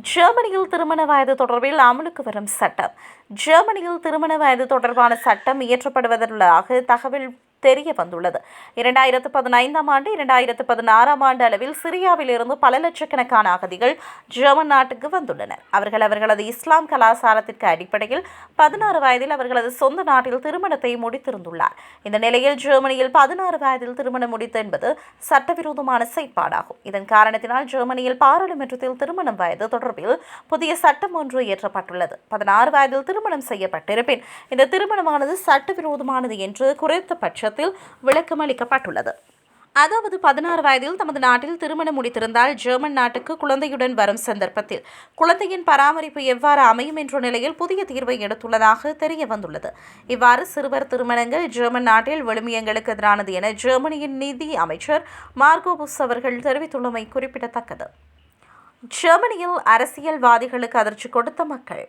ஜெர்மனியில் திருமண வயது தொடர்பில் அமலுக்கு வரும் சட்டம். ஜெர்மனியில் திருமண வயது தொடர்பான சட்டம் இயற்றப்படுவதற்காக தகவல் தெரிய வந்துள்ளது இரண்டாயிரத்து பதினைந்தாம் ஆண்டு இரண்டாயிரத்து பதினாறாம் ஆண்டு அளவில் சிரியாவில் இருந்து பல லட்சக்கணக்கான அகதிகள் ஜெர்மன் நாட்டுக்கு வந்துள்ளனர். அவர்கள் அவர்களது இஸ்லாம் கலாச்சாரத்திற்கு அடிப்படையில் பதினாறு வயதில் அவர்களது சொந்த நாட்டில் திருமணத்தை முடித்திருந்துள்ளார். இந்த நிலையில் ஜெர்மனியில் பதினாறு வயதில் திருமணம் முடித்து என்பது சட்டவிரோதமான செயற்பாடாகும். இதன் காரணத்தினால் ஜெர்மனியில் பாராளுமன்றத்தில் திருமணம் வயது தொடர்பில் புதிய சட்டம் ஒன்று இயற்றப்பட்டுள்ளது. பதினாறு வயதில் திருமணம் செய்யப்பட்டிருப்பின் இந்த திருமணமானது சட்டவிரோதமானது என்று குறைத்த பட்சத்தில் விளக்கம் அளிக்கப்பட்டுள்ளது அதாவது பதினாறு வயதில் தமது நாட்டில் திருமணம் முடித்திருந்தால் ஜெர்மன் நாட்டுக்கு குழந்தையுடன் வரும் சந்தர்ப்பத்தில். குழந்தையின் பராமரிப்பு எவ்வாறு அமையும் என்ற நிலையில் புதிய தீர்வை எடுத்துள்ளதாக தெரிய வந்துள்ளது இவ்வாறு சிறுவர் திருமணங்கள் ஜெர்மன் நாட்டில் விழுமியங்களுக்கு எதிரானது என ஜெர்மனியின் நிதி அமைச்சர் மார்கோ புஸ் அவர்கள் தெரிவித்துள்ளமை குறிப்பிடத்தக்கது. ஜெர்மனியில் அரசியல்வாதிகளுக்கு அதிர்ச்சி கொடுத்த மக்கள்.